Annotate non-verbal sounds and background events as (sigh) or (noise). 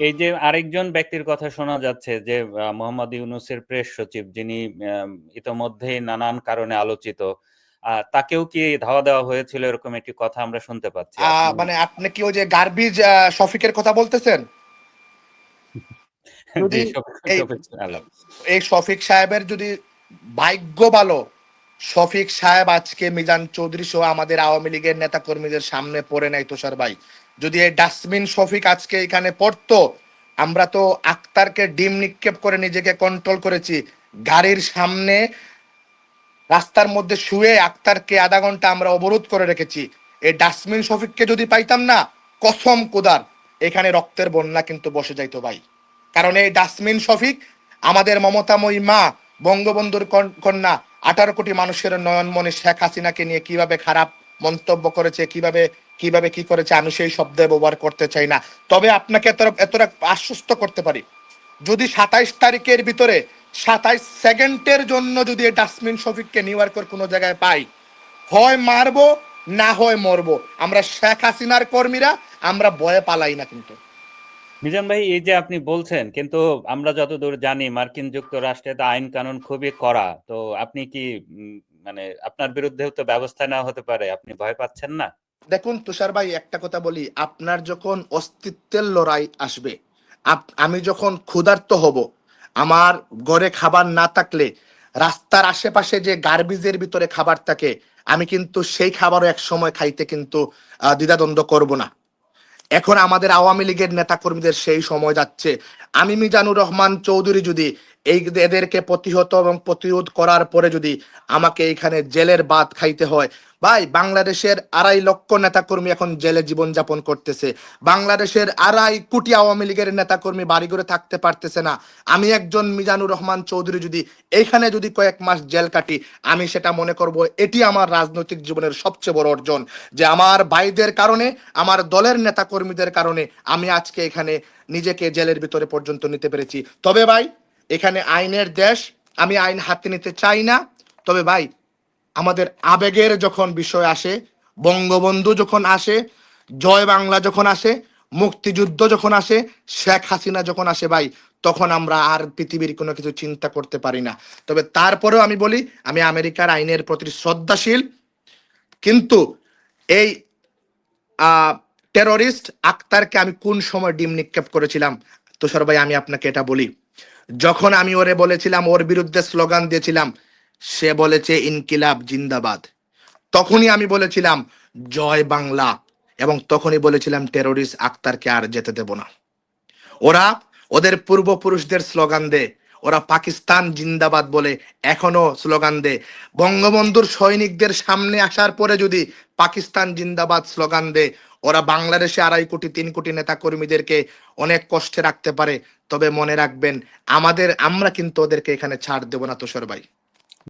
এই যে আরেকজন ব্যক্তির কথা শোনা যাচ্ছে যে মোহাম্মদ ইউনুসের প্রেস সচিব যিনি আম, ইতোমধ্যেই নানান কারণে আলোচিত তাকেও কি ধাওয়া দেওয়া হয়েছিল এরকম একটি কথা আমরা শুনতে পাচ্ছি? মানে আপনি কি ওই যে গার্বিজ শফিকের কথা বলতেছেন? (laughs) এই শফিক সাহেবের যদি ভাগ্য ভালো শফিক সাহেব আজকে মিজান চৌধুরী সহ আমাদের আওয়ামী লীগের নেতা কর্মীদের সামনে পড়ে নাই তুষার ভাই। যদি এই ডাস্টবিন শফিক আজকে এখানে পড়তো, আমরা তো আক্তারকে ডিম নিক্ষেপ করে নিজেকে কন্ট্রোল করেছি। গাড়ির সামনে রাস্তার মধ্যে শুয়ে আক্তারকে আধা ঘণ্টা আমরা অবরোধ করে রেখেছি। এই ডাস্টবিন শফিককে যদি পাইতাম না, কসম কোদার, এখানে রক্তের বন্যা কিন্তু বসে যাইতো ভাই। কারণ এই ডাস্টবিন শফিক আমাদের মমতাময়ী মা, বঙ্গবন্ধুর কন- কন্যা, আঠারো কোটি মানুষের নয়নমনে শেখ হাসিনাকে নিয়ে কীভাবে খারাপ মন্তব্য করেছে, কীভাবে কীভাবে কি করেছে, আমি সেই শব্দ ব্যবহার করতে চাই না। তবে আপনাকে এতটা এতটা আশ্বস্ত করতে পারি। যদি সাতাইশ তারিখের ভিতরে, সাতাইশ সেকেন্ডের জন্য যদি ডাস্টবিন শফিককে নিউ ইয়র্কের কোনো জায়গায় পাই, হয় মারবো, না হয় মরবো, আমরা শেখ হাসিনার কর্মীরা, আমরা ভয়ে পালাই না কিন্তু। মিজান ভাই, এই যে আপনি বলছেন, কিন্তু আমরা যতদূর জানি, মার্কিন যুক্তরাষ্ট্রে তো আইন কানুন খুবই কড়া। তো আপনি কি মানে আপনার বিরুদ্ধেও তো ব্যবস্থা নেওয়া হতে পারে, আপনি ভয় পাচ্ছেন না? দেখুন, তুষার ভাই, একটা কথা বলি। আপনার যখন অস্তিত্বের লড়াই আসবে আমি যখন ক্ষুধার্ত হব, আমার ঘরে খাবার না থাকলে, রাস্তার আশেপাশে যে গার্বিজের ভিতরে খাবার থাকে, আমি কিন্তু সেই খাবারও এক সময় খাইতে কিন্তু দ্বিধাদ্বন্দ্ব করব না। এখন আমাদের আওয়ামী লীগের নেতা কর্মীদের সেই সময় যাচ্ছে। আমি মিজানুর রহমান চৌধুরী যদি এই এদেরকে প্রতিহত এবং প্রতিরোধ করার পরে যদি আমাকে এখানে জেলের বাদ খাইতে হয় ভাই, বাংলাদেশের আড়াই লক্ষ নেতাকর্মী এখন জেলে জীবনযাপন করতেছে। বাংলাদেশের আড়াই কোটি আওয়ামী লীগের নেতাকর্মী বাড়ি করে থাকতে পারতেছে না। আমি একজন মিজানুর রহমান চৌধুরী যদি এইখানে যদি কয়েক মাস জেল কাটি, আমি সেটা মনে করব এটি আমার রাজনৈতিক জীবনের সবচেয়ে বড় অর্জন। যে আমার ভাইদের কারণে, আমার দলের নেতাকর্মীদের কারণে আমি আজকে এখানে নিজেকে জেলের ভিতরে পর্যন্ত নিতে পেরেছি। তবে ভাই, এখানে আইনের দেশ, আমি আইন হাতে নিতে চাই না। তবে ভাই আমাদের আবেগের যখন বিষয় আসে, বঙ্গবন্ধু যখন আসে, জয় বাংলা যখন আসে, মুক্তিযুদ্ধ যখন আসে, শেখ হাসিনা যখন আসে ভাই, তখন আমরা আর পৃথিবীর কোনো কিছু চিন্তা করতে পারি না। তবে তারপরেও আমি বলি, আমি আমেরিকার আইনের প্রতি শ্রদ্ধাশীল, কিন্তু এই টেররিস্ট আক্তারকে আমি কোন সময় ডিম নিক্ষেপ করেছিলাম? তুষার ভাই, আমি আপনাকে এটা বলি। যখন আমি ওরে বলেছিলাম, ওর বিরুদ্ধে স্লোগান দিয়েছিলাম সে বলেছে, ইনকিলাব, জিন্দাবাদ। তখনই আমি বলেছিলাম, জয় বাংলা। এবং তখনই বলেছিলাম, টেরোরিস্ট আক্তারকে আর যেতে দেব না। ওরা ওদের পূর্বপুরুষদের স্লোগান দে, ওরা পাকিস্তান জিন্দাবাদ বলে এখনও স্লোগান দে। বঙ্গবন্ধুর সৈনিকদের সামনে আসার পরে যদি পাকিস্তান জিন্দাবাদ স্লোগান দে, ওরা বাংলাদেশে আড়াই কোটি, তিন কোটি নেতা কর্মীদেরকে অনেক কষ্টে রাখতে পারে। তবে মনে রাখবেন, আমাদের, আমরা কিন্তু ওদেরকে এখানে ছাড় দেব না, তুষার ভাই।